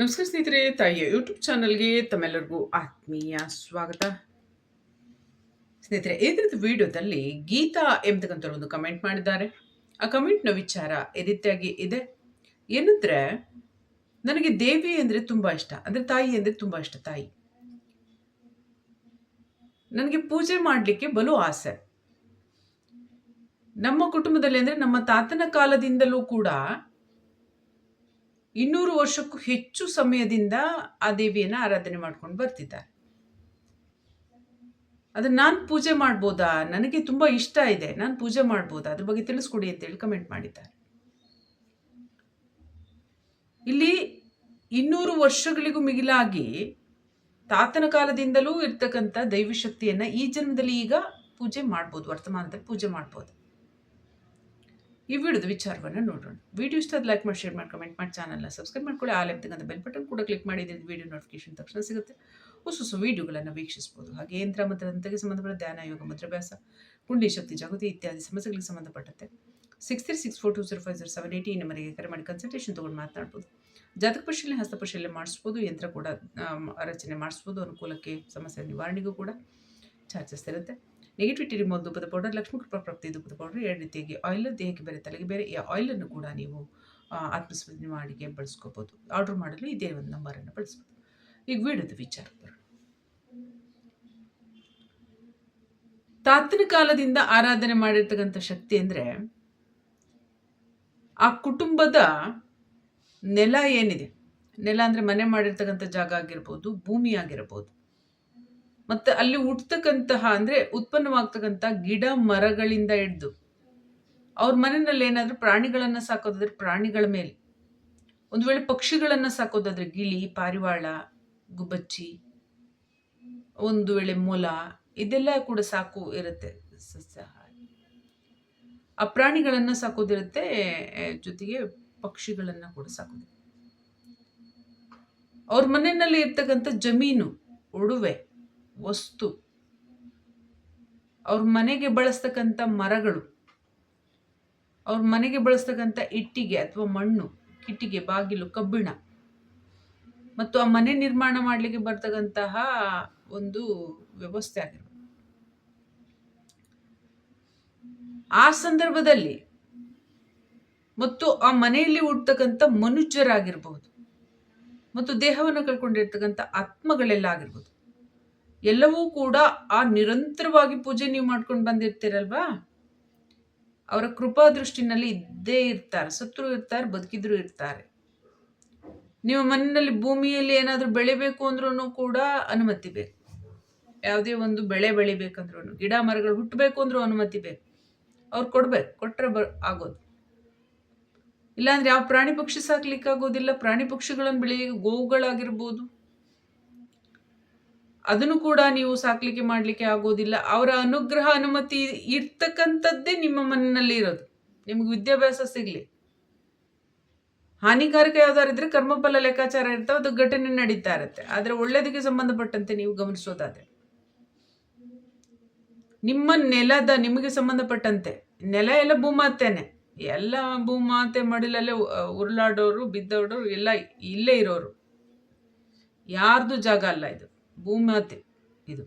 ನಮಸ್ಕಾರ ಸ್ನೇಹಿತರೆ, ತಾಯಿಯ ಯೂಟ್ಯೂಬ್ ಚಾನಲ್ಗೆ ತಮ್ಮೆಲ್ಲರಿಗೂ ಆತ್ಮೀಯ ಸ್ವಾಗತ. ಸ್ನೇಹಿತರೆ ಇದ್ರದ್ದು ವಿಡಿಯೋದಲ್ಲಿ ಗೀತಾ ಎಂಬತಕ್ಕಂಥ ಒಂದು ಕಮೆಂಟ್ ಮಾಡಿದ್ದಾರೆ. ಆ ಕಮೆಂಟ್ನ ವಿಚಾರ ಈ ರೀತಿಯಾಗಿ ಇದೆ. ಏನಂದ್ರೆ, ನನಗೆ ದೇವಿ ಅಂದರೆ ತುಂಬ ಇಷ್ಟ, ಅಂದರೆ ತಾಯಿ ಅಂದರೆ ತುಂಬ ಇಷ್ಟ, ತಾಯಿ. ನನಗೆ ಪೂಜೆ ಮಾಡಲಿಕ್ಕೆ ಬಲು ಆಸೆ. ನಮ್ಮ ಕುಟುಂಬದಲ್ಲಿ ಅಂದರೆ ನಮ್ಮ ತಾತನ ಕಾಲದಿಂದಲೂ ಕೂಡ ಇನ್ನೂರು ವರ್ಷಕ್ಕೂ ಹೆಚ್ಚು ಸಮಯದಿಂದ ಆ ದೇವಿಯನ್ನು ಆರಾಧನೆ ಮಾಡ್ಕೊಂಡು ಬರ್ತಿದ್ದಾರೆ. ಅದನ್ನ ನಾನು ಪೂಜೆ ಮಾಡ್ಬೋದಾ? ನನಗೆ ತುಂಬ ಇಷ್ಟ ಇದೆ. ನಾನು ಪೂಜೆ ಮಾಡ್ಬೋದಾ? ಅದ್ರ ಬಗ್ಗೆ ತಿಳಿಸ್ಕೊಡಿ ಅಂತೇಳಿ ಕಮೆಂಟ್ ಮಾಡಿದ್ದಾರೆ. ಇಲ್ಲಿ ಇನ್ನೂರು ವರ್ಷಗಳಿಗೂ ಮಿಗಿಲಾಗಿ ತಾತನ ಕಾಲದಿಂದಲೂ ಇರ್ತಕ್ಕಂಥ ದೈವಶಕ್ತಿಯನ್ನು ಈ ಜನ್ಮದಲ್ಲಿ ಈಗ ಪೂಜೆ ಮಾಡ್ಬೋದು, ವರ್ತಮಾನದಲ್ಲಿ ಪೂಜೆ ಮಾಡ್ಬೋದು. ಈ ವಿಡಿಯೋದ ವಿಚಾರವನ್ನು ನೋಡೋಣ. ವಿಡಿಯೋ ಇಷ್ಟ ಲೈಕ್ ಮಾಡಿ ಶೇರ್ ಮಾಡಿ ಕಮೆಂಟ್ ಮಾಡಿ ಚಾನಲ್ನ ಸಬ್ಸ್ಕ್ರೈಬ್ ಮಾಡ್ಕೊಳ್ಳಿ. ಆ ಲೆಕ್ಕದ ಬೆಲ್ ಬಟನ್ ಕೂಡ ಕ್ಲಿಕ್ ಮಾಡಿದ್ರೆ ವಿಡಿಯೋ ನೋಟಿಫಿಕೇಶನ್ ತಕ್ಷಣ ಸಿಗುತ್ತೆ. ಹೊಸ ಹೊಸ ವಿಡಿಯೋಗಳನ್ನು ವೀಕ್ಷಿಸಬಹುದು ಹಾಗೆ ಯಂತ್ರ ಮತ್ತು ಸಂಬಂಧಪಟ್ಟ ಧ್ಯಾನ, ಯೋಗ, ಮುದ್ರಾಭ್ಯಾಸ, ಕುಂಡಿ ಶಕ್ತಿ, ಜಾಗೃತಿ ಇತ್ಯಾದಿ ಸಮಸ್ಯೆಗಳಿಗೆ ಸಂಬಂಧಪಟ್ಟಂತೆ six three six four two zero five zero seven eighty ನಂಬರಿಗೆ ಕರೆ ಮಾಡಿ ಕನ್ಸಲ್ಟೇಷನ್ ತೊಗೊಂಡು ಮಾತನಾಡ್ಬೋದು. ಜಾತಕ ಪರಿಶೀಲನೆ, ಹಸ್ತ ಪರಿಶೀಲನೆ ಮಾಡಿಸ್ಬೋದು. ಯಂತ್ರ ಕೂಡ ರಚನೆ ಮಾಡಿಸ್ಬೋದು. ಅನುಕೂಲಕ್ಕೆ, ಸಮಸ್ಯೆ ನಿವಾರಣೆಗೂ ಕೂಡ ಚಾರ್ಜಸ್ ಇರುತ್ತೆ. ನೆಗೆಟಿವಿಟಿ ರಿಮೂವ್ ಧೂಪದ ಪೌಡರ್ ಲಕ್ಷ್ಮೀ ಕೃಪಾ ಪ್ರಾಪ್ತಿ ಧೂಪದ ಪೌಡರ್ ಎರಡು ರೀತಿಯಾಗಿ ಆಯಿಲ್ ದೇಹಕ್ಕೆ ಬೇರೆ ತಲೆಗೆ ಬೇರೆ ಈ ಆಯಿಲನ್ನು ಕೂಡ ನೀವು ಆ, ಆತ್ಮಸ್ಮರಣೆ ಮಾಡಿಗೆ ಬಳಸ್ಕೋಬೋದು. ಆರ್ಡರ್ ಮಾಡಲು ಇದೇ ಒಂದು ನಂಬರನ್ನು ಬಳಸ್ಬೋದು. ಈಗ ವಿಡಿಯೋದ ವಿಚಾರ ತಾತನ ಕಾಲದಿಂದ ಆರಾಧನೆ ಮಾಡಿರ್ತಕ್ಕಂಥ ಶಕ್ತಿ ಅಂದರೆ ಆ ಕುಟುಂಬದ ನೆಲ ಏನಿದೆ? ನೆಲ ಅಂದರೆ ಮನೆ ಮಾಡಿರ್ತಕ್ಕಂಥ ಜಾಗ ಆಗಿರ್ಬೋದು ಭೂಮಿ ಆಗಿರ್ಬೋದು. ಮತ್ತು ಅಲ್ಲಿ ಹುಟ್ಟತಕ್ಕಂತಹ ಅಂದರೆ ಉತ್ಪನ್ನವಾಗ್ತಕ್ಕಂಥ ಗಿಡ ಮರಗಳಿಂದ ಹಿಡ್ದು ಅವ್ರ ಮನೆಯಲ್ಲಿ ಏನಾದರೂ ಪ್ರಾಣಿಗಳನ್ನು ಸಾಕೋದಾದ್ರೆ ಪ್ರಾಣಿಗಳ ಮೇಲೆ. ಒಂದು ವೇಳೆ ಪಕ್ಷಿಗಳನ್ನು ಸಾಕೋದಾದ್ರೆ ಗಿಳಿ, ಪಾರಿವಾಳ, ಗುಬ್ಬಚ್ಚಿ, ಒಂದು ವೇಳೆ ಮೊಲ, ಇದೆಲ್ಲ ಕೂಡ ಸಾಕು ಇರುತ್ತೆ ಸಸ್ಯಾಹಾರಿ. ಆ ಪ್ರಾಣಿಗಳನ್ನು ಸಾಕೋದಿರುತ್ತೆ ಜೊತೆಗೆ ಪಕ್ಷಿಗಳನ್ನು ಕೂಡ ಸಾಕೋದಿರುತ್ತೆ. ಅವ್ರ ಮನೆಯಲ್ಲಿ ಇರ್ತಕ್ಕಂಥ ಜಮೀನು, ಒಡವೆ ವಸ್ತು. ಅವ್ರ ಮನೆಗೆ ಬಳಸ್ತಕ್ಕಂಥ ಮರಗಳು, ಅವ್ರ ಮನೆಗೆ ಬಳಸ್ತಕ್ಕಂಥ ಇಟ್ಟಿಗೆ ಅಥವಾ ಮಣ್ಣು, ಕಿಟ್ಟಿಗೆ, ಬಾಗಿಲು, ಕಬ್ಬಿಣ. ಮತ್ತು ಆ ಮನೆ ನಿರ್ಮಾಣ ಮಾಡಲಿಕ್ಕೆ ಬರ್ತಕ್ಕಂತಹ ಒಂದು ವ್ಯವಸ್ಥೆ ಆಗಿರ್ಬೋದು. ಆ ಸಂದರ್ಭದಲ್ಲಿ ಮತ್ತು ಆ ಮನೆಯಲ್ಲಿ ಹುಟ್ಟತಕ್ಕಂಥ ಮನುಷ್ಯರಾಗಿರ್ಬಹುದು ಮತ್ತು ದೇಹವನ್ನು ಕಳ್ಕೊಂಡಿರ್ತಕ್ಕಂಥ ಆತ್ಮಗಳೆಲ್ಲ ಆಗಿರ್ಬೋದು. ಎಲ್ಲವೂ ಕೂಡ ಆ ನಿರಂತರವಾಗಿ ಪೂಜೆ ನೀವು ಮಾಡ್ಕೊಂಡು ಬಂದಿರ್ತೀರಲ್ವಾ? ಅವರ ಕೃಪಾ ದೃಷ್ಟಿನಲ್ಲಿ ಇದ್ದೇ ಇರ್ತಾರೆ, ಸತ್ರು ಇರ್ತಾರೆ, ಬದುಕಿದ್ರು ಇರ್ತಾರೆ. ನಿಮ್ಮ ಮನೆಯಲ್ಲಿ ಭೂಮಿಯಲ್ಲಿ ಏನಾದರೂ ಬೆಳಿಬೇಕು ಅಂದ್ರೂ ಕೂಡ ಅನುಮತಿ ಬೇಕು. ಯಾವುದೇ ಒಂದು ಬೆಳೆ ಬೆಳಿಬೇಕಂದ್ರೂ, ಗಿಡ ಮರಗಳು ಹುಟ್ಟಬೇಕು ಅಂದ್ರೂ ಅನುಮತಿ ಬೇಕು. ಅವ್ರು ಕೊಡ್ಬೇಕು ಕೊಟ್ಟರೆ ಬ, ಆಗೋದು. ಇಲ್ಲಾಂದ್ರೆ ಯಾವ ಪ್ರಾಣಿ ಪಕ್ಷಿ ಸಾಕ್ಲಿಕ್ಕೆ ಆಗೋದಿಲ್ಲ ಪ್ರಾಣಿ ಪಕ್ಷಿಗಳನ್ನು ಬೆಳಿ ಗೋವುಗಳಾಗಿರ್ಬೋದು. ಅದನ್ನು ಕೂಡ ನೀವು ಸಾಕ್ಲಿಕ್ಕೆ ಮಾಡಲಿಕ್ಕೆ ಆಗೋದಿಲ್ಲ. ಅವರ ಅನುಗ್ರಹ ಅನುಮತಿ ಇರ್ತಕ್ಕಂಥದ್ದೇ ನಿಮ್ಮ ಮನೆಯಲ್ಲಿ ಇರೋದು. ನಿಮ್ಗೆ ವಿದ್ಯಾಭ್ಯಾಸ ಸಿಗಲಿ. ಹಾನಿಕಾರಕ ಯಾವ್ದಾರು ಇದ್ರೆ ಕರ್ಮಫಲ ಲೆಕ್ಕಾಚಾರ ಇರ್ತಾವೆ, ಅದು ಘಟನೆ ನಡೀತಾ ಇರುತ್ತೆ. ಆದರೆ ಒಳ್ಳೆಯದಕ್ಕೆ ಸಂಬಂಧಪಟ್ಟಂತೆ ನೀವು ಗಮನಿಸೋದಾದ್ರೆ. ನಿಮ್ಮ ನೆಲದ ನಿಮಗೆ ಸಂಬಂಧಪಟ್ಟಂತೆ. ನೆಲ ಎಲ್ಲ ಭೂಮಾತೆನೆ. ಎಲ್ಲ ಭೂಮಾತೆ ಮಡಿಲಲ್ಲೇ ಉರುಳಾಡೋರು ಬಿದ್ದೋರು ಎಲ್ಲ ಇಲ್ಲೇ ಇರೋರು. ಯಾರ್ದು ಜಾಗ ಅಲ್ಲ ಇದು. ಭೂಮಾತೆ ಇದು.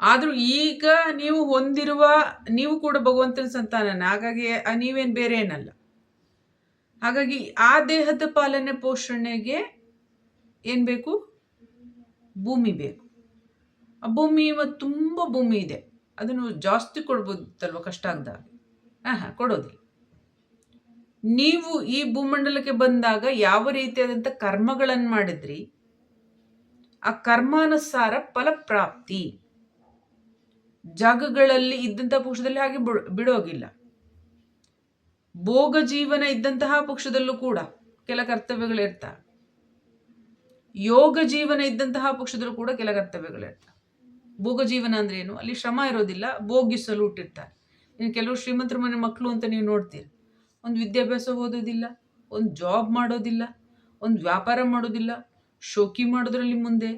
ಆದರೂ ಈಗ ನೀವು ಹೊಂದಿರುವ, ನೀವು ಕೂಡ ಭಗವಂತನ ಸಂತಾನನ. ಹಾಗಾಗಿ ನೀವೇನು ಬೇರೆ ಏನಲ್ಲ. ಹಾಗಾಗಿ ಆ ದೇಹದ ಪಾಲನೆ ಪೋಷಣೆಗೆ ಏನು ಬೇಕು? ಭೂಮಿ ಬೇಕು. ಆ ಭೂಮಿ ಇವತ್ತು ತುಂಬ ಭೂಮಿ ಇದೆ. ಅದನ್ನು ಜಾಸ್ತಿ ಕೊಡ್ಬೋದಲ್ವ ಕಷ್ಟ ಆಗದಾಗ. ಹಾಂ ಹಾಂ, ಕೊಡೋದಿಲ್ಲ. ನೀವು ಈ ಭೂಮಂಡಲಕ್ಕೆ ಬಂದಾಗ ಯಾವ ರೀತಿಯಾದಂಥ ಕರ್ಮಗಳನ್ನು ಮಾಡಿದ್ರಿ ಆ ಕರ್ಮಾನುಸಾರ ಫಲಪ್ರಾಪ್ತಿ. ಜಾಗಗಳಲ್ಲಿ ಇದ್ದಂತಹ ಪಕ್ಷದಲ್ಲಿ ಹಾಗೆ ಬಿಡ್- ಬಿಡೋಗಿಲ್ಲ. ಭೋಗ ಜೀವನ ಇದ್ದಂತಹ ಪಕ್ಷದಲ್ಲೂ ಕೂಡ ಕೆಲ ಕರ್ತವ್ಯಗಳಿರ್ತವೆ ಯೋಗ ಜೀವನ ಇದ್ದಂತಹ ಪಕ್ಷದಲ್ಲೂ ಕೂಡ ಕೆಲ ಕರ್ತವ್ಯಗಳಿರ್ತವೆ ಭೋಗ ಜೀವನ ಅಂದ್ರೆ ಏನು? ಅಲ್ಲಿ ಶ್ರಮ ಇರೋದಿಲ್ಲ, ಭೋಗಿಸಲು ಹುಟ್ಟಿರ್ತಾರೆ ಇನ್ನು ಕೆಲವು ಶ್ರೀಮಂತರ ಮನೆ ಮಕ್ಕಳು ಅಂತ ನೀವು ನೋಡ್ತೀರಿ. ಒಂದು ವಿದ್ಯಾಭ್ಯಾಸ ಓದೋದಿಲ್ಲ, ಒಂದು ಜಾಬ್ ಮಾಡೋದಿಲ್ಲ, ಒಂದು ವ್ಯಾಪಾರ ಮಾಡೋದಿಲ್ಲ ಶೋಕಿ ಮಾಡೋದ್ರಲ್ಲಿ ಮುಂದೆ,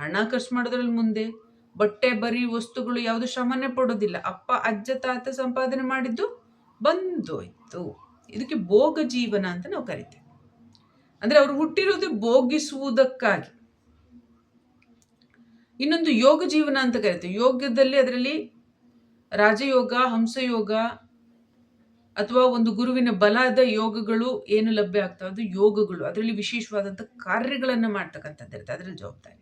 ಹಣ ಖರ್ಚು ಮಾಡೋದ್ರಲ್ಲಿ ಮುಂದೆ, ಬಟ್ಟೆ, ಬರಿ, ವಸ್ತುಗಳು ಯಾವುದು ಶ್ರಮನೇ ಪಡೋದಿಲ್ಲ. ಅಪ್ಪ, ಅಜ್ಜ, ತಾತ ಸಂಪಾದನೆ ಮಾಡಿದ್ದು ಬಂದೋಯ್ತು. ಇದಕ್ಕೆ ಭೋಗ ಜೀವನ ಅಂತ ನಾವು ಕರಿತೇವೆ. ಅಂದರೆ ಅವರು ಹುಟ್ಟಿರೋದು ಭೋಗಿಸುವುದಕ್ಕಾಗಿ. ಇನ್ನೊಂದು ಯೋಗ ಜೀವನ ಅಂತ ಕರಿತೇವೆ. ಯೋಗದಲ್ಲಿ ಅದರಲ್ಲಿ ರಾಜಯೋಗ, ಹಂಸಯೋಗ ಅಥವಾ ಒಂದು ಗುರುವಿನ ಬಲದ ಯೋಗಗಳು ಏನು ಲಭ್ಯ ಆಗ್ತವೆ? ಅದು ಯೋಗಗಳು. ಅದರಲ್ಲಿ ವಿಶೇಷವಾದಂಥ ಕಾರ್ಯಗಳನ್ನು ಮಾಡ್ತಕ್ಕಂಥದ್ದು ಇರುತ್ತೆ. ಅದರಲ್ಲಿ ಜವಾಬ್ದಾರಿ.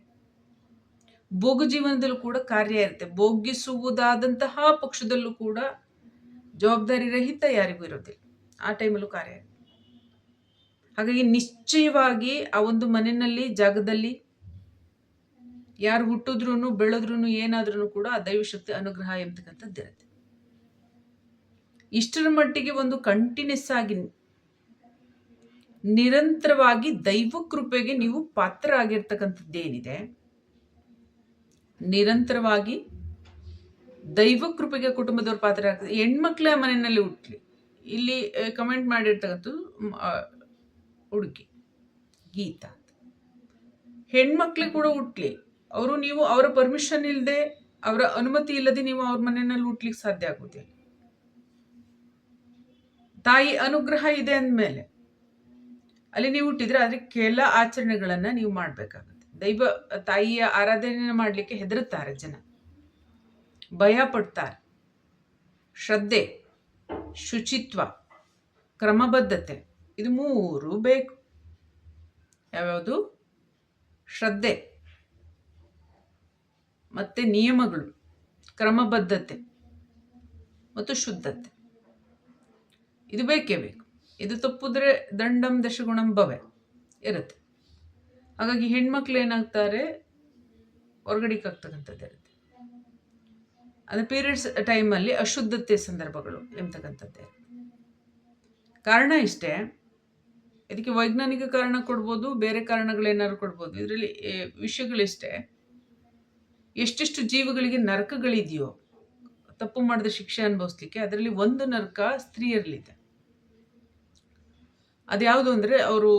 ಭೋಗ ಜೀವನದಲ್ಲೂ ಕೂಡ ಕಾರ್ಯ ಇರುತ್ತೆ. ಭೋಗಿಸುವುದಾದಂತಹ ಪಕ್ಷದಲ್ಲೂ ಕೂಡ ಜವಾಬ್ದಾರಿ ರಹಿತ ಯಾರಿಗೂ ಇರೋದಿಲ್ಲ. ಆ ಟೈಮಲ್ಲೂ ಕಾರ್ಯ ಹಾಗಾಗಿ ನಿಶ್ಚಯವಾಗಿ ಆ ಒಂದು ಮನೆಯಲ್ಲಿ, ಜಾಗದಲ್ಲಿ ಯಾರು ಹುಟ್ಟಿದ್ರು ಬೆಳೆದ್ರು ಏನಾದ್ರೂ ಕೂಡ ಆ ದೈವಶಕ್ತಿ, ಅನುಗ್ರಹ ಎಂಬತಕ್ಕಂಥದ್ದು ಇರುತ್ತೆ. ಇಷ್ಟರ ಮಟ್ಟಿಗೆ ಒಂದು ಕಂಟಿನ್ಯೂಸ್ ಆಗಿ ನಿರಂತರವಾಗಿ ದೈವ ಕೃಪೆಗೆ ನೀವು ಪಾತ್ರ ಆಗಿರ್ತಕ್ಕಂಥದ್ದೇನಿದೆ ನಿರಂತರವಾಗಿ ದೈವ ಕೃಪೆಗೆ ಕುಟುಂಬದವ್ರ ಪಾತ್ರ ಆಗ್ತದೆ ಹೆಣ್ಮಕ್ಳ ಮನೆಯಲ್ಲಿ ಹುಟ್ಲಿ. ಇಲ್ಲಿ ಕಮೆಂಟ್ ಮಾಡಿರ್ತಕ್ಕಂಥದ್ದು ಹುಡುಗಿ, ಗೀತಾ ಹೆಣ್ಮಕ್ಳಿಗೆ ಕೂಡ ಹುಟ್ಲಿ. ಅವರು ನೀವು ಅವರ ಪರ್ಮಿಷನ್ ಇಲ್ಲದೆ ಅವರ ಅನುಮತಿ ಇಲ್ಲದೆ ನೀವು ಅವ್ರ ಮನೆಯಲ್ಲಿ ಹುಟ್ಲಿಕ್ಕೆ ಸಾಧ್ಯ ಆಗೋದಿಲ್ಲ. ತಾಯಿ ಅನುಗ್ರಹ ಇದೆ ಅಂದಮೇಲೆ ಅಲ್ಲಿ ನೀವು ಹುಟ್ಟಿದ್ರೆ ಕೆಲ ಆಚರಣೆಗಳನ್ನು ನೀವು ಮಾಡಬೇಕಾಗುತ್ತೆ. ದೈವ ತಾಯಿಯ ಆರಾಧನೆ ಮಾಡಲಿಕ್ಕೆ ಹೆದರುತ್ತಾರೆ ಜನ. ಭಯ ಪಡ್ತಾರೆ. ಶ್ರದ್ಧೆ, ಶುಚಿತ್ವ, ಕ್ರಮಬದ್ಧತೆ ಇದು ಮೂರು ಬೇಕು. ಯಾವ್ಯಾವುದು? ಶ್ರದ್ಧೆ ಮತ್ತು ನಿಯಮಗಳು, ಕ್ರಮಬದ್ಧತೆ ಮತ್ತು ಶುದ್ಧತೆ. ಇದು ಬೇಕೇ ಬೇಕು. ಇದು ತಪ್ಪಿದ್ರೆ ದಂಡಂ ದಶಗುಣಂ ಭವೆ ಇರುತ್ತೆ. ಹಾಗಾಗಿ ಹೆಣ್ಮಕ್ಳು ಏನಾಗ್ತಾರೆ? ಹೊರಗಡೆಗೆ ಇರುತ್ತೆ. ಅದು ಪೀರಿಯಡ್ಸ್ ಟೈಮಲ್ಲಿ ಅಶುದ್ಧತೆ ಸಂದರ್ಭಗಳು ಎಂಬತಕ್ಕಂಥದ್ದೇ. ಕಾರಣ ಇಷ್ಟೇ. ಇದಕ್ಕೆ ವೈಜ್ಞಾನಿಕ ಕಾರಣ ಕೊಡ್ಬೋದು, ಬೇರೆ ಕಾರಣಗಳೇನಾದ್ರು ಕೊಡ್ಬೋದು. ಇದರಲ್ಲಿ ವಿಷಯಗಳಿಷ್ಟೇ. ಎಷ್ಟೆಷ್ಟು ಜೀವಗಳಿಗೆ ನರಕಗಳಿದೆಯೋ, ತಪ್ಪು ಮಾಡಿದ ಶಿಕ್ಷೆ ಅನುಭವಿಸ್ಲಿಕ್ಕೆ, ಅದರಲ್ಲಿ ಒಂದು ನರಕ ಸ್ತ್ರೀಯರಲ್ಲಿದೆ. ಅದ್ಯಾವುದು ಅಂದರೆ ಅವರು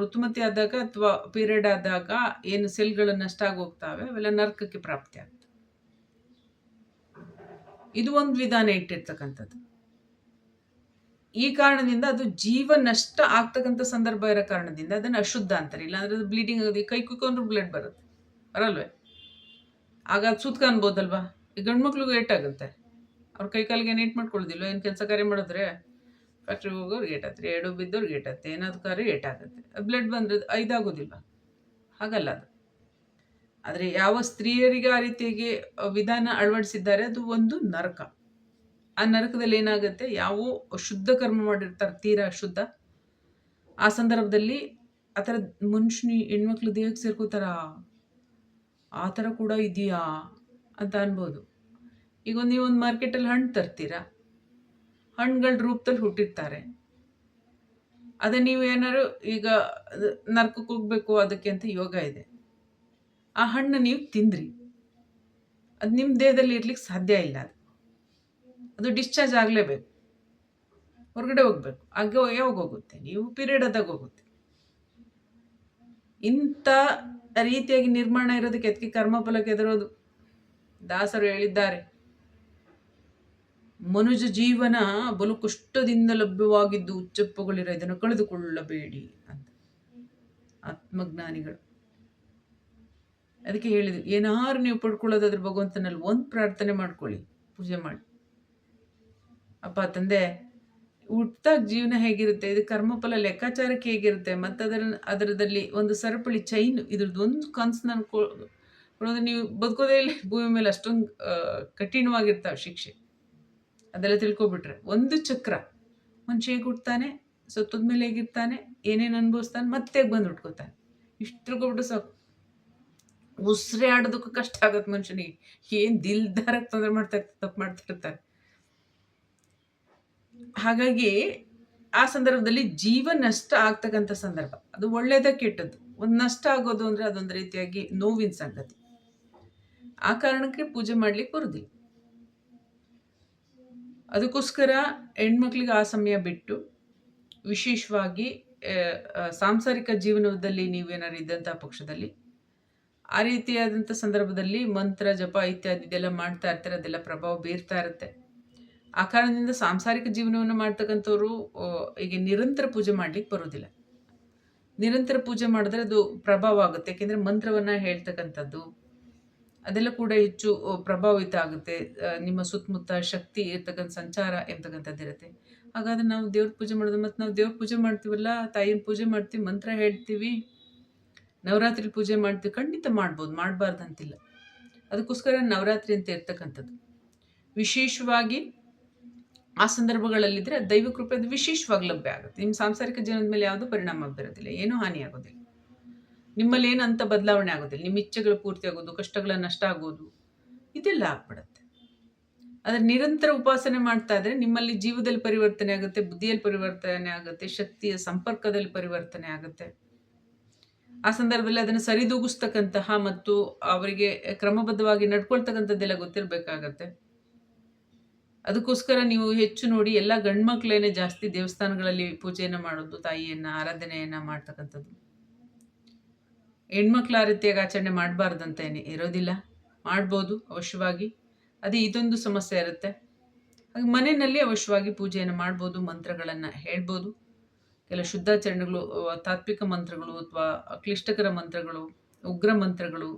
ಋತುಮತಿ ಆದಾಗ ಅಥವಾ ಪೀರಿಯಡ್ ಆದಾಗ ಏನು ಸೆಲ್ಗಳು ನಷ್ಟ ಆಗೋಗ್ತಾವೆ, ಅವೆಲ್ಲ ನರ್ಕಕ್ಕೆ ಪ್ರಾಪ್ತಿ ಆಗ್ತವೆ ಇದು ಒಂದು ವಿಧಾನ ಇಟ್ಟಿರ್ತಕ್ಕಂಥದ್ದು. ಈ ಕಾರಣದಿಂದ ಅದು ಜೀವ ನಷ್ಟ ಆಗ್ತಕ್ಕಂಥ ಸಂದರ್ಭ ಇರೋ ಕಾರಣದಿಂದ ಅದನ್ನು ಅಶುದ್ಧ ಅಂತಾರೆ. ಇಲ್ಲಾಂದ್ರೆ ಅದು ಬ್ಲೀಡಿಂಗ್ ಆಗೋದು ಕೈ ಕುಕ್ಕೊಂಡ್ರು ಬ್ಲಡ್ ಬರುತ್ತೆ. ಬರಲ್ವೇ? ಆಗ ಅದು ಸುತ್ಕ ಅನ್ಬೋದಲ್ವಾ? ಈ ಗಂಡು ಮಕ್ಳಿಗೂ ಏಟಾಗುತ್ತೆ ಅವ್ರ ಕೈ ಕಾಲಿಗೆ ಏನೇಟ್ ಮಾಡ್ಕೊಳ್ಳೋದಿಲ್ವ? ಏನು ಕೆಲಸ ಕಾರ್ಯ ಮಾಡಿದ್ರೆ? ಫ್ಯಾಕ್ಟ್ರಿಗೆ ಹೋಗೋರು ಏಟಾತ್ರಿ ಎಡು ಬಿದ್ದವ್ರಿಗೆ ಏಟತ್ತೆ ಏಟಾಗುತ್ತೆ. ಆಗುತ್ತೆ ಬ್ಲಡ್ ಬಂದ್ರೆ ಐದಾಗೋದಿಲ್ಲ. ಹಾಗಲ್ಲ ಅದು. ಆದರೆ ಯಾವ ಸ್ತ್ರೀಯರಿಗೆ ಆ ರೀತಿಯಾಗಿ ವಿಧಾನ ಅಳವಡಿಸಿದ್ದಾರೆ, ಅದು ಒಂದು ನರಕ. ಆ ನರಕದಲ್ಲಿ ಏನಾಗುತ್ತೆ, ಯಾವ ಶುದ್ಧ ಕರ್ಮ ಮಾಡಿರ್ತಾರೆ, ತೀರಾ ಶುದ್ಧ. ಆ ಸಂದರ್ಭದಲ್ಲಿ ಆ ಥರ ಮನುಷ್ಯನಿ ಹೆಣ್ಮಕ್ಳು ದೇಹಕ್ಕೆ ಸೇರ್ಕೋತಾರ? ಆ ಥರ ಕೂಡ ಇದೆಯಾ? ಅಂತ ಅನ್ಬೋದು. ಈಗ ಒಂದು ನೀವೊಂದು ಮಾರ್ಕೆಟಲ್ಲಿ ಹಣ್ಣು ತರ್ತೀರಾ? ಹಣ್ಣುಗಳ ರೂಪದಲ್ಲಿ ಹುಟ್ಟಿರ್ತಾರೆ. ಅದೇ ನೀವು ಏನಾದ್ರು ಈಗ ನರ್ಕಕ್ಕೆ ಹೋಗ್ಬೇಕು ಅದಕ್ಕೆ ಅಂತ ಯೋಗ ಇದೆ. ಆ ಹಣ್ಣು ನೀವು ತಿಂದ್ರಿ. ಅದು ನಿಮ್ಮ ದೇಹದಲ್ಲಿ ಇರ್ಲಿಕ್ಕೆ ಸಾಧ್ಯ ಇಲ್ಲ ಅದು. ಅದು ಡಿಸ್ಚಾರ್ಜ್ ಆಗಲೇಬೇಕು. ಹೊರಗಡೆ ಹೋಗ್ಬೇಕು. ಹಾಗೆ ಯಾವಾಗ ಹೋಗುತ್ತೆ? ನೀವು ಪೀರಿಯಡ್ ಆದಾಗ ಹೋಗುತ್ತೆ. ಇಂಥ ರೀತಿಯಾಗಿ ನಿರ್ಮಾಣ ಇರೋದಕ್ಕೆ ಎದಕ್ಕೆ ಕರ್ಮಫಲಕ್ಕೆ ಎದುರೋದು ದಾಸರು ಹೇಳಿದ್ದಾರೆ. ಮನುಜ ಜೀವನ ಬಲು ಕಷ್ಟದಿಂದ ಲಭ್ಯವಾಗಿದ್ದು ಉಚ್ಚಪ್ಪಗಳಿರೋ ಇದನ್ನು ಕಳೆದುಕೊಳ್ಳಬೇಡಿ ಅಂತ. ಆತ್ಮಜ್ಞಾನಿಗಳು. ಅದಕ್ಕೆ ಹೇಳಿದ್ರು, ಏನಾರು ನೀವು ಪಡ್ಕೊಳ್ಳೋದಾದ್ರೆ ಭಗವಂತನಲ್ಲಿ ಒಂದು ಪ್ರಾರ್ಥನೆ ಮಾಡ್ಕೊಳ್ಳಿ, ಪೂಜೆ ಮಾಡಿ. ಅಪ್ಪ, ತಂದೆ ಹುಟ್ಟಾಗ ಜೀವನ ಹೇಗಿರುತ್ತೆ? ಇದು ಕರ್ಮಫಲ ಲೆಕ್ಕಾಚಾರಕ್ಕೆ ಹೇಗಿರುತ್ತೆ? ಮತ್ತು ಅದರ, ಅದರದಲ್ಲಿ ಒಂದು ಸರಪಳಿ ಚೈನ್ ಇದ್ರದ್ದು ಒಂದು ಕನ್ಸು ನಾನು ಕೊಡೋದು ನೀವು ಬದುಕೋದೇ ಇಲ್ಲ, ಭೂಮಿ ಮೇಲೆ ಅಷ್ಟೊಂದು ಕಠಿಣವಾಗಿರ್ತಾವೆ ಶಿಕ್ಷೆ. ಅದೆಲ್ಲ ತಿಳ್ಕೊಬಿಟ್ರೆ. ಒಂದು ಚಕ್ರ. ಮನುಷ್ಯ ಹೇಗೆ ಹುಟ್ತಾನೆ ಸತ್ತದ ಮೇಲೆ ಹೇಗಿರ್ತಾನೆ, ಏನೇನು ಅನುಭವಿಸ್ತಾನೆ, ಮತ್ತೆ ಬಂದು ಹುಟ್ಕೋತಾನೆ ಇಷ್ಟು ತಿಳ್ಕೊಬಿಟ್ಟು ಸಾಕು. ಉಸಿರೇ ಆಡೋದಕ್ಕೂ ಕಷ್ಟ ಆಗುತ್ತೆ ಮನುಷ್ಯನಿಗೆ. ಏನು ದಿಲ್ದಾರಕ್ಕೆ ತೊಂದರೆ ಮಾಡ್ತಾ ಇರ್ತಾರೆ ತಪ್ಪು ಮಾಡ್ತಾ ಇರ್ತಾರೆ. ಹಾಗಾಗಿ ಆ ಸಂದರ್ಭದಲ್ಲಿ ಜೀವ ನಷ್ಟ ಆಗ್ತಕ್ಕಂಥ ಸಂದರ್ಭ. ಅದು ಒಳ್ಳೇದ ಕೆಟ್ಟದ್ದು? ಒಂದು ನಷ್ಟ ಆಗೋದು ಅಂದರೆ ಅದೊಂದು ರೀತಿಯಾಗಿ ನೋವಿನ ಸಂಗತಿ. ಆ ಕಾರಣಕ್ಕೆ ಪೂಜೆ ಮಾಡ್ಲಿಕ್ಕೆ ಬರುದಿಲ್ಲ. ಅದಕ್ಕೋಸ್ಕರ ಹೆಣ್ಮಕ್ಳಿಗೆ ಆ ಸಮಯ ಬಿಟ್ಟು ವಿಶೇಷವಾಗಿ ಸಾಂಸಾರಿಕ ಜೀವನದಲ್ಲಿ ನೀವೇನಾದ್ರು ಇದ್ದಂಥ ಪಕ್ಷದಲ್ಲಿ, ಆ ರೀತಿಯಾದಂಥ ಸಂದರ್ಭದಲ್ಲಿ ಮಂತ್ರ, ಜಪ ಇತ್ಯಾದಿ ಇದೆಲ್ಲ ಮಾಡ್ತಾ ಇರ್ತಾರೆ, ಅದೆಲ್ಲ ಪ್ರಭಾವ ಬೀರ್ತಾ ಇರುತ್ತೆ. ಆ ಕಾರಣದಿಂದ ಸಾಂಸಾರಿಕ ಜೀವನವನ್ನು ಮಾಡ್ತಕ್ಕಂಥವ್ರು ಈಗ ನಿರಂತರ ಪೂಜೆ ಮಾಡ್ಲಿಕ್ಕೆ ಬರೋದಿಲ್ಲ ನಿರಂತರ ಪೂಜೆ ಮಾಡಿದ್ರೆ ಅದು ಪ್ರಭಾವ ಆಗುತ್ತೆ. ಯಾಕೆಂದರೆ ಮಂತ್ರವನ್ನು ಹೇಳ್ತಕ್ಕಂಥದ್ದು ಅದೆಲ್ಲ ಕೂಡ ಹೆಚ್ಚು ಪ್ರಭಾವಿತ ಆಗುತ್ತೆ. ನಿಮ್ಮ ಸುತ್ತಮುತ್ತ ಶಕ್ತಿ ಇರ್ತಕ್ಕಂಥ ಸಂಚಾರ ಇರುತ್ತೆ. ಹಾಗಾದ್ರೆ ನಾವು ದೇವ್ರ ಪೂಜೆ ಮಾಡೋದು ಮತ್ತು ನಾವು ದೇವ್ರ ಪೂಜೆ ಮಾಡ್ತೀವಲ್ಲ, ತಾಯಿನ ಪೂಜೆ ಮಾಡ್ತೀವಿ, ಮಂತ್ರ ಹೇಳ್ತೀವಿ ನವರಾತ್ರಿ ಪೂಜೆ ಮಾಡ್ತೀವಿ, ಖಂಡಿತ ಮಾಡ್ಬೋದು, ಮಾಡಬಾರ್ದು ಅಂತಿಲ್ಲ. ಅದಕ್ಕೋಸ್ಕರ ನವರಾತ್ರಿ ಅಂತ ಇರ್ತಕ್ಕಂಥದ್ದು. ವಿಶೇಷವಾಗಿ ಆ ಸಂದರ್ಭಗಳಲ್ಲಿದ್ದರೆ ದೈವ ಕೃಪೆ ಅದು ವಿಶೇಷವಾಗಿ ಲಭ್ಯ ಆಗುತ್ತೆ. ನಿಮ್ಮ ಸಾಂಸಾರಿಕ ಜೀವನದ ಮೇಲೆ ಯಾವುದೂ ಪರಿಣಾಮ ಬೀರೋದಿಲ್ಲ, ಏನೂ ಹಾನಿ ಆಗೋದಿಲ್ಲ ನಿಮ್ಮಲ್ಲಿ ಏನು ಅಂತ ಬದಲಾವಣೆ ಆಗೋದಿಲ್ಲ. ನಿಮ್ಮ ಇಚ್ಛೆಗಳು ಪೂರ್ತಿ ಆಗೋದು, ಕಷ್ಟಗಳ ನಷ್ಟ ಆಗೋದು, ಇದೆಲ್ಲ ಆಗ್ಬಿಡುತ್ತೆ. ಆದರೆ ನಿರಂತರ ಉಪಾಸನೆ ಮಾಡ್ತಾ ಇದ್ರೆ ನಿಮ್ಮಲ್ಲಿ ಜೀವದಲ್ಲಿ ಪರಿವರ್ತನೆ ಆಗುತ್ತೆ, ಬುದ್ಧಿಯಲ್ಲಿ ಪರಿವರ್ತನೆ ಆಗುತ್ತೆ, ಶಕ್ತಿಯ ಸಂಪರ್ಕದಲ್ಲಿ ಪರಿವರ್ತನೆ ಆಗುತ್ತೆ. ಆ ಸಂದರ್ಭದಲ್ಲಿ ಅದನ್ನು ಸರಿದೂಗಿಸ್ತಕ್ಕಂತಹ ಮತ್ತು ಅವರಿಗೆ ಕ್ರಮಬದ್ಧವಾಗಿ ನಡ್ಕೊಳ್ತಕ್ಕಂಥದ್ದೆಲ್ಲ ಗೊತ್ತಿರಬೇಕಾಗತ್ತೆ. ಅದಕ್ಕೋಸ್ಕರ ನೀವು ಹೆಚ್ಚು ನೋಡಿ ಎಲ್ಲ ಗಂಡ್ಮಕ್ಳೇನೆ ಜಾಸ್ತಿ ದೇವಸ್ಥಾನಗಳಲ್ಲಿ ಪೂಜೆಯನ್ನು ಮಾಡೋದು, ತಾಯಿಯನ್ನು, ಆರಾಧನೆಯನ್ನು ಮಾಡ್ತಕ್ಕಂಥದ್ದು. ಹೆಣ್ಮಕ್ಳು ಆ ರೀತಿಯಾಗಿ ಆಚರಣೆ ಮಾಡಬಾರ್ದಂತ ಏನು ಇರೋದಿಲ್ಲ. ಮಾಡ್ಬೋದು ಅವಶ್ಯವಾಗಿ. ಅದೇ ಇದೊಂದು ಸಮಸ್ಯೆ ಇರುತ್ತೆ. ಹಾಗೆ ಮನೆಯಲ್ಲಿ ಅವಶ್ಯವಾಗಿ ಪೂಜೆಯನ್ನು ಮಾಡ್ಬೋದು, ಮಂತ್ರಗಳನ್ನು ಹೇಳ್ಬೋದು. ಕೆಲ ಶುದ್ಧಾಚರಣೆಗಳು ತಾತ್ವಿಕ ಮಂತ್ರಗಳು ಅಥವಾ ಕ್ಲಿಷ್ಟಕರ ಮಂತ್ರಗಳು, ಉಗ್ರ ಮಂತ್ರಗಳು.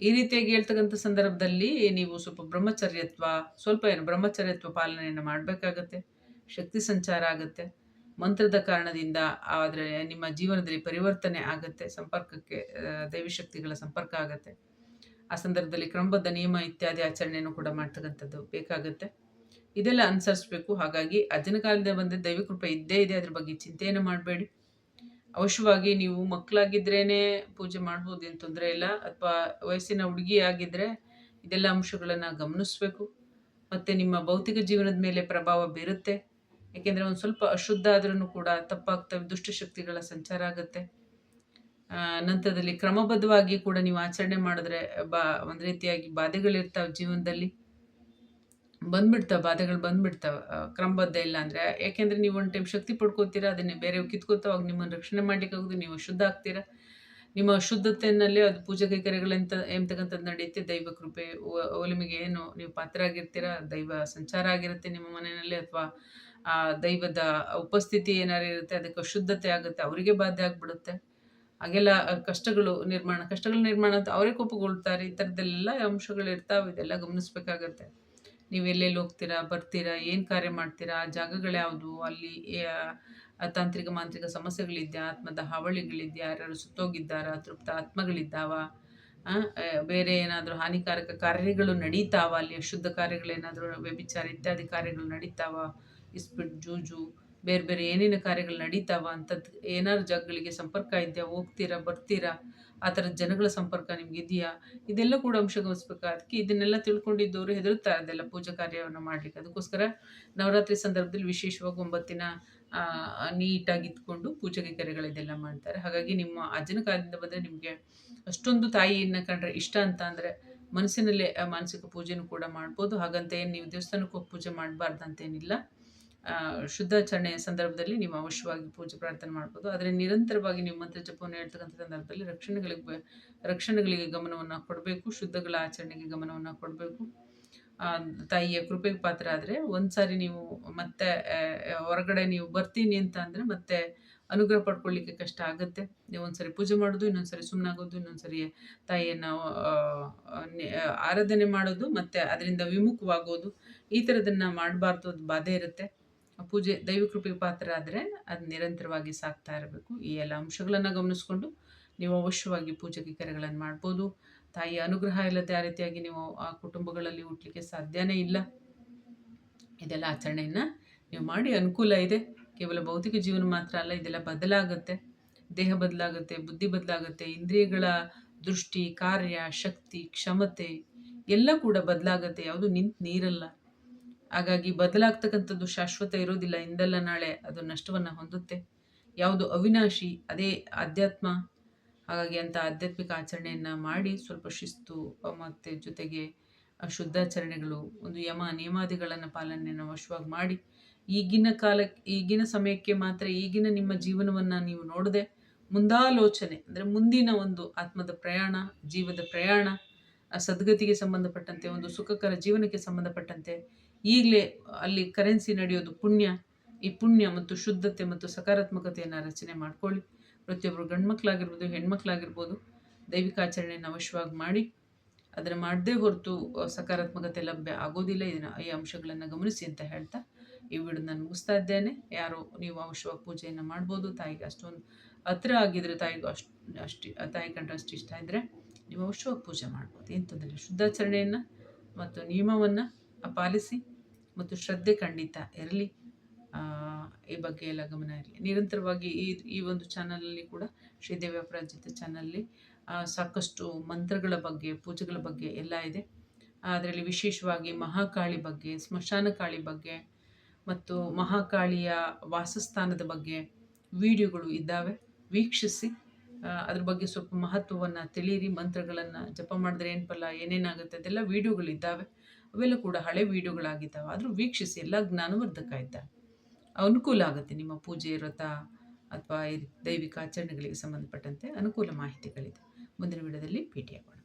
ಈ ರೀತಿಯಾಗಿ ಹೇಳ್ತಕ್ಕಂಥ ಸಂದರ್ಭದಲ್ಲಿ ನೀವು ಸ್ವಲ್ಪ ಬ್ರಹ್ಮಚರ್ಯತ್ವ, ಸ್ವಲ್ಪ ಏನು ಬ್ರಹ್ಮಚರ್ಯತ್ವ ಪಾಲನೆಯನ್ನು ಮಾಡಬೇಕಾಗತ್ತೆ. ಶಕ್ತಿ ಸಂಚಾರ ಆಗುತ್ತೆ. ಮಂತ್ರದ ಕಾರಣದಿಂದ ಆದರೆ ನಿಮ್ಮ ಜೀವನದಲ್ಲಿ ಪರಿವರ್ತನೆ ಆಗುತ್ತೆ, ಸಂಪರ್ಕಕ್ಕೆ ದೈವಶಕ್ತಿಗಳ ದೈವಿ ಶಕ್ತಿಗಳ ಸಂಪರ್ಕ ಆಗುತ್ತೆ. ಆ ಸಂದರ್ಭದಲ್ಲಿ ಕ್ರಮಬದ್ಧ ನಿಯಮ ಇತ್ಯಾದಿ ಆಚರಣೆಯನ್ನು ಕೂಡ ಮಾಡ್ತಕ್ಕಂಥದ್ದು ಬೇಕಾಗುತ್ತೆ. ಇದೆಲ್ಲ ಅನುಸರಿಸ್ಬೇಕು. ಹಾಗಾಗಿ ಅಜ್ಜನ ಕಾಲದಿಂದ ಬಂದ ದೈವಕೃಪೆ ಇದ್ದೇ ಇದೆ. ಅದ್ರ ಬಗ್ಗೆ ಚಿಂತೆಯನ್ನು ಮಾಡಬೇಡಿ. ಅವಶ್ಯವಾಗಿ ನೀವು ಮಕ್ಕಳಾಗಿದ್ರೇ ಪೂಜೆ ಮಾಡ್ಬೋದು, ಏನು ತೊಂದರೆ ಇಲ್ಲ. ಅಥವಾ ವಯಸ್ಸಿನ ಹುಡುಗಿ ಆಗಿದ್ದರೆ ಇದೆಲ್ಲ ಅಂಶಗಳನ್ನು ಗಮನಿಸಬೇಕು. ಮತ್ತು ನಿಮ್ಮ ಭೌತಿಕ ಜೀವನದ ಮೇಲೆ ಪ್ರಭಾವ ಬೀರುತ್ತೆ. ಏಕೆಂದರೆ ಒಂದು ಸ್ವಲ್ಪ ಅಶುದ್ಧ ಆದ್ರೂ ಕೂಡ ತಪ್ಪಾಗ್ತವೆ ದುಷ್ಟಶಕ್ತಿಗಳ ಸಂಚಾರ ಆಗುತ್ತೆ. ನಂತರದಲ್ಲಿ ಕ್ರಮಬದ್ಧವಾಗಿ ಕೂಡ ನೀವು ಆಚರಣೆ ಮಾಡಿದ್ರೆ ಬಾ, ಒಂದು ರೀತಿಯಾಗಿ ಬಾಧೆಗಳಿರ್ತಾವೆ ಜೀವನದಲ್ಲಿ. ಬಂದ್ಬಿಡ್ತಾವೆ, ಬಾಧೆಗಳು ಬಂದ್ಬಿಡ್ತಾವೆ. ಕ್ರಮಬದ್ಧ ಇಲ್ಲ ಅಂದರೆ. ಯಾಕೆಂದರೆ ನೀವು ಒಂದು ಟೈಮ್ ಶಕ್ತಿ ಪಡ್ಕೋತೀರಾ, ಅದನ್ನೇ ಬೇರೆ ಕಿತ್ಕೋತಾವಾಗ ನಿಮ್ಮನ್ನು ರಕ್ಷಣೆ ಮಾಡಲಿಕ್ಕಾಗೋದು ನೀವು ಶುದ್ಧ ಆಗ್ತೀರಾ. ನಿಮ್ಮ ಅಶುದ್ಧತೆಯಲ್ಲಿ ಅದು ಪೂಜೆ ಕೈಕರ್ಯಗಳಂತ ಎಂತಕ್ಕಂಥದ್ದು ನಡೆಯುತ್ತೆ. ದೈವ ಕೃಪೆ ಒಲಿಮೆಗೆ ಏನು ನೀವು ಪಾತ್ರ ಆಗಿರ್ತೀರಾ ದೈವ ಸಂಚಾರ ಆಗಿರುತ್ತೆ ನಿಮ್ಮ ಮನೆಯಲ್ಲಿ ಅಥವಾ ಆ ದೈವದ ಉಪಸ್ಥಿತಿ ಏನಾರು ಇರುತ್ತೆ, ಅದಕ್ಕೆ ಶುದ್ಧತೆ ಆಗುತ್ತೆ, ಅವರಿಗೆ ಬಾಧೆ ಆಗಿಬಿಡುತ್ತೆ. ಹಾಗೆಲ್ಲ ಕಷ್ಟಗಳು ನಿರ್ಮಾಣ, ಕಷ್ಟಗಳ ನಿರ್ಮಾಣ ಅಂತ ಅವರೇ ಕೋಪಗೊಳ್ತಾರೆ. ಈ ಥರದ್ದೆಲ್ಲ ಅಂಶಗಳು ಇರ್ತಾವೆ, ಇದೆಲ್ಲ ಗಮನಿಸ್ಬೇಕಾಗತ್ತೆ. ನೀವು ಎಲ್ಲೆಲ್ಲಿ ಹೋಗ್ತೀರಾ, ಬರ್ತೀರಾ, ಏನು ಕಾರ್ಯ ಮಾಡ್ತೀರಾ, ಆ ಜಾಗಗಳು ಯಾವುದು ಅಲ್ಲಿ ತಾಂತ್ರಿಕ, ಮಾಂತ್ರಿಕ ಸಮಸ್ಯೆಗಳಿದ್ಯಾ, ಆತ್ಮದ ಹಾವಳಿಗಳಿದ್ಯಾ ಯಾರು ಸುತ್ತೋಗಿದ್ದಾರಾ, ತೃಪ್ತ ಆತ್ಮಗಳಿದ್ದಾವ ಬೇರೆ ಏನಾದರೂ ಹಾನಿಕಾರಕ ಕಾರ್ಯಗಳು ನಡೀತಾವ, ಅಲ್ಲಿ ಅಶುದ್ಧ ಕಾರ್ಯಗಳೇನಾದರೂ ವ್ಯಭಿಚಾರ, ಇತ್ಯಾದಿ ಕಾರ್ಯಗಳು ನಡೀತಾವ ಇಸ್ಪಿಟ್ ಜೂಜು, ಬೇರೆ ಬೇರೆ ಏನೇನು ಕಾರ್ಯಗಳು ನಡೀತಾವ ಅಂಥದ್ದು ಏನಾದ್ರು ಜಾಗಗಳಿಗೆ ಸಂಪರ್ಕ ಇದೆಯಾ, ಹೋಗ್ತೀರಾ, ಬರ್ತೀರಾ? ಆ ಥರದ ಜನಗಳ ಸಂಪರ್ಕ ನಿಮ್ಗೆ ಇದೆಯಾ? ಇದೆಲ್ಲ ಕೂಡ ಅಂಶ ಗಮನಿಸ್ಬೇಕು? ಅದಕ್ಕೆ ಇದನ್ನೆಲ್ಲ ತಿಳ್ಕೊಂಡಿದ್ದವರು ಹೆದರುತ್ತಾರೆ ಅದೆಲ್ಲ ಪೂಜಾ ಕಾರ್ಯವನ್ನು ಮಾಡಲಿಕ್ಕೆ. ಅದಕ್ಕೋಸ್ಕರ ನವರಾತ್ರಿ ಸಂದರ್ಭದಲ್ಲಿ ವಿಶೇಷವಾಗಿ ಒಂಬತ್ತಿನ ನೀಟಾಗಿ ಇದ್ಕೊಂಡು ಪೂಜೆಗೆ ಕರೆಗಳಿದೆಲ್ಲ ಮಾಡ್ತಾರೆ. ಹಾಗಾಗಿ ನಿಮ್ಮ ಅಜ್ಜನ ಕಾಲದಿಂದ ಬಂದರೆ ನಿಮಗೆ ಅಷ್ಟೊಂದು ತಾಯಿಯನ್ನು ಕಂಡ್ರೆ ಇಷ್ಟ ಅಂತ ಅಂದರೆ ಮನಸ್ಸಿನಲ್ಲೇ ಮಾನಸಿಕ ಪೂಜೆನೂ ಕೂಡ ಮಾಡ್ಬೋದು. ಹಾಗಂತ ಏನು ನೀವು ದೇವಸ್ಥಾನಕ್ಕೆ ಹೋಗಿ ಪೂಜೆ ಮಾಡಬಾರ್ದಂತೇನಿಲ್ಲ ಶುದ್ಧಾಚರಣೆಯ ಸಂದರ್ಭದಲ್ಲಿ ನೀವು ಅವಶ್ಯವಾಗಿ ಪೂಜೆ ಪ್ರಾರ್ಥನೆ ಮಾಡ್ಬೋದು. ಆದರೆ ನಿರಂತರವಾಗಿ ನೀವು ಮಂತ್ರ ಜಪವನ್ನು ಹೇಳ್ತಕ್ಕಂಥ ಸಂದರ್ಭದಲ್ಲಿ ರಕ್ಷಣೆಗಳಿಗೆ ರಕ್ಷಣೆಗಳಿಗೆ ಗಮನವನ್ನು ಕೊಡಬೇಕು, ಶುದ್ಧಗಳ ಆಚರಣೆಗೆ ಗಮನವನ್ನು ಕೊಡಬೇಕು. ತಾಯಿಯ ಕೃಪೆಗೆ ಪಾತ್ರ ಆದರೆ ಒಂದು ಸಾರಿ ನೀವು ಮತ್ತೆ ಹೊರಗಡೆ ನೀವು ಬರ್ತೀನಿ ಅಂತ ಅಂದರೆ ಮತ್ತೆ ಅನುಗ್ರಹ ಪಡ್ಕೊಳ್ಳಿಕ್ಕೆ ಕಷ್ಟ ಆಗುತ್ತೆ. ನೀವು ಒಂದ್ಸರಿ ಪೂಜೆ ಮಾಡೋದು, ಇನ್ನೊಂದ್ಸರಿ ಸುಮ್ಮನಾಗೋದು ಇನ್ನೊಂದ್ಸರಿ ತಾಯಿಯನ್ನು ಆರಾಧನೆ ಮಾಡೋದು ಮತ್ತು ಅದರಿಂದ ವಿಮುಖವಾಗೋದು, ಈ ಥರದನ್ನು ಮಾಡಬಾರ್ದು ಅದು ಬಾಧೆ ಇರುತ್ತೆ. ಪೂಜೆ ದೈವ ಕೃಪೆಗೆ ಪಾತ್ರ ಆದರೆ ಅದು ನಿರಂತರವಾಗಿ ಸಾಕ್ತಾ ಇರಬೇಕು. ಈ ಎಲ್ಲ ಅಂಶಗಳನ್ನು ಗಮನಿಸ್ಕೊಂಡು ನೀವು ಅವಶ್ಯವಾಗಿ ಪೂಜೆಗೆ ಕರೆಗಳನ್ನು ಮಾಡ್ಬೋದು. ತಾಯಿಯ ಅನುಗ್ರಹ ಇಲ್ಲದೆ ಆ ರೀತಿಯಾಗಿ ನೀವು ಆ ಕುಟುಂಬಗಳಲ್ಲಿ ಹುಟ್ಟಲಿಕ್ಕೆ ಸಾಧ್ಯನೇ ಇಲ್ಲ. ಇದೆಲ್ಲ ಆಚರಣೆಯನ್ನು ನೀವು ಮಾಡಿ ಅನುಕೂಲ ಇದೆ. ಕೇವಲ ಭೌತಿಕ ಜೀವನ ಮಾತ್ರ ಅಲ್ಲ, ಇದೆಲ್ಲ ಬದಲಾಗುತ್ತೆ. ದೇಹ ಬದಲಾಗುತ್ತೆ, ಬುದ್ಧಿ ಬದಲಾಗುತ್ತೆ, ಇಂದ್ರಿಯಗಳ ದೃಷ್ಟಿ, ಕಾರ್ಯ, ಶಕ್ತಿ, ಕ್ಷಮತೆ ಎಲ್ಲ ಕೂಡ ಬದಲಾಗುತ್ತೆ. ಯಾವುದು ನಿಂತು ನೀರಲ್ಲ. ಹಾಗಾಗಿ ಬದಲಾಗ್ತಕ್ಕಂಥದ್ದು ಶಾಶ್ವತ ಇರೋದಿಲ್ಲ, ಇಂದಲ್ಲ ನಾಳೆ ಅದು ನಷ್ಟವನ್ನು ಹೊಂದುತ್ತೆ. ಯಾವುದು ಅವಿನಾಶಿ, ಅದೇ ಆಧ್ಯಾತ್ಮ. ಹಾಗಾಗಿ ಅಂಥ ಆಧ್ಯಾತ್ಮಿಕ ಆಚರಣೆಯನ್ನು ಮಾಡಿ ಸ್ವಲ್ಪ ಶಿಸ್ತು, ಮತ್ತು ಜೊತೆಗೆ ಶುದ್ಧಾಚರಣೆಗಳು, ಒಂದು ಯಮ, ನಿಯಮಾದಿಗಳನ್ನು ಪಾಲನೆಯನ್ನು ವಶವಾಗಿ ಮಾಡಿ, ಈಗಿನ ಕಾಲಕ್ಕೆ ಈಗಿನ ಸಮಯಕ್ಕೆ ಮಾತ್ರ ಈಗಿನ ನಿಮ್ಮ ಜೀವನವನ್ನು ನೀವು ನೋಡದೆ ಮುಂದಾಲೋಚನೆ, ಅಂದರೆ ಮುಂದಿನ ಒಂದು ಆತ್ಮದ ಪ್ರಯಾಣ, ಜೀವದ ಪ್ರಯಾಣ, ಸದ್ಗತಿಗೆ ಸಂಬಂಧಪಟ್ಟಂತೆ, ಒಂದು ಸುಖಕರ ಜೀವನಕ್ಕೆ ಸಂಬಂಧಪಟ್ಟಂತೆ ಈಗಲೇ ಅಲ್ಲಿ ಕರೆನ್ಸಿ ನಡೆಯೋದು ಪುಣ್ಯ. ಈ ಪುಣ್ಯ ಮತ್ತು ಶುದ್ಧತೆ ಮತ್ತು ಸಕಾರಾತ್ಮಕತೆಯನ್ನು ರಚನೆ ಮಾಡ್ಕೊಳ್ಳಿ. ಪ್ರತಿಯೊಬ್ಬರು ಗಂಡ್ಮಕ್ಳಾಗಿರ್ಬೋದು, ಹೆಣ್ಮಕ್ಳಾಗಿರ್ಬೋದು, ದೈವಿಕ ಆಚರಣೆಯನ್ನು ಅವಶ್ಯವಾಗಿ ಮಾಡಿ. ಅದನ್ನು ಮಾಡದೇ ಹೊರತು ಸಕಾರಾತ್ಮಕತೆ ಲಭ್ಯ ಆಗೋದಿಲ್ಲ. ಇದನ್ನು ಈ ಅಂಶಗಳನ್ನು ಗಮನಿಸಿ ಅಂತ ಹೇಳ್ತಾ ಈ ವಿಡಿಯೋ ನಾನು ಮುಗಿಸ್ತಾ ಇದ್ದೇನೆ. ಯಾರು ನೀವು ಅವಶ್ಯವಾಗಿ ಪೂಜೆಯನ್ನು ಮಾಡ್ಬೋದು, ತಾಯಿಗೆ ಅಷ್ಟೊಂದು ಹತ್ರ ಆಗಿದ್ರೆ ತಾಯಿಗೂ ಅಷ್ಟು ಅಷ್ಟು, ತಾಯಿ ಕಂಡ್ರೆ ಅಷ್ಟು ಇಷ್ಟ ಇದ್ದರೆ ನೀವು ಅವಶ್ಯವಾಗಿ ಪೂಜೆ ಮಾಡ್ಬೋದು. ಇಲ್ಲ. ಶುದ್ಧಾಚರಣೆಯನ್ನು ಮತ್ತು ನಿಯಮವನ್ನು ಪಾಲಿಸಿ ಮತ್ತು ಶ್ರದ್ಧೆ ಖಂಡಿತ ಇರಲಿ. ಈ ಬಗ್ಗೆ ಎಲ್ಲ ಗಮನ ಇರಲಿ. ನಿರಂತರವಾಗಿ ಈ ಈ ಒಂದು ಚಾನಲಲ್ಲಿ ಕೂಡ ಶ್ರೀದೇವಿ ಅಪರಾಜಿತ ಚಾನಲಲ್ಲಿ ಸಾಕಷ್ಟು ಮಂತ್ರಗಳ ಬಗ್ಗೆ, ಪೂಜೆಗಳ ಬಗ್ಗೆ ಎಲ್ಲ ಇದೆ. ಅದರಲ್ಲಿ ವಿಶೇಷವಾಗಿ ಮಹಾಕಾಳಿ ಬಗ್ಗೆ, ಸ್ಮಶಾನ ಕಾಳಿ ಬಗ್ಗೆ ಮತ್ತು ಮಹಾಕಾಳಿಯ ವಾಸಸ್ಥಾನದ ಬಗ್ಗೆ ವಿಡಿಯೋಗಳು ಇದ್ದಾವೆ. ವೀಕ್ಷಿಸಿ ಅದ್ರ ಬಗ್ಗೆ ಸ್ವಲ್ಪ ಮಹತ್ವವನ್ನು ತಿಳಿಯಿರಿ. ಮಂತ್ರಗಳನ್ನು ಜಪ ಮಾಡಿದ್ರೆ ಏನು ಫಲ, ಏನೇನಾಗುತ್ತೆ ಅದೆಲ್ಲ ವಿಡಿಯೋಗಳಿದ್ದಾವೆ ಅವೆಲ್ಲ ಕೂಡ ಹಳೆ ವಿಡಿಯೋಗಳಾಗಿದ್ದಾವೆ. ಆದರೂ ವೀಕ್ಷಿಸಿ, ಎಲ್ಲ ಜ್ಞಾನವರ್ಧಕ ಆಯ್ತಾ ಅನುಕೂಲ ಆಗುತ್ತೆ ನಿಮ್ಮ ಪೂಜೆ, ವ್ರತ ಅಥವಾ ದೈವಿಕ ಆಚರಣೆಗಳಿಗೆ ಸಂಬಂಧಪಟ್ಟಂತೆ ಅನುಕೂಲ ಮಾಹಿತಿಗಳಿದೆ. ಮುಂದಿನ ವಿಡಿಯೋದಲ್ಲಿ ಭೇಟಿಯಾಗೋಣ.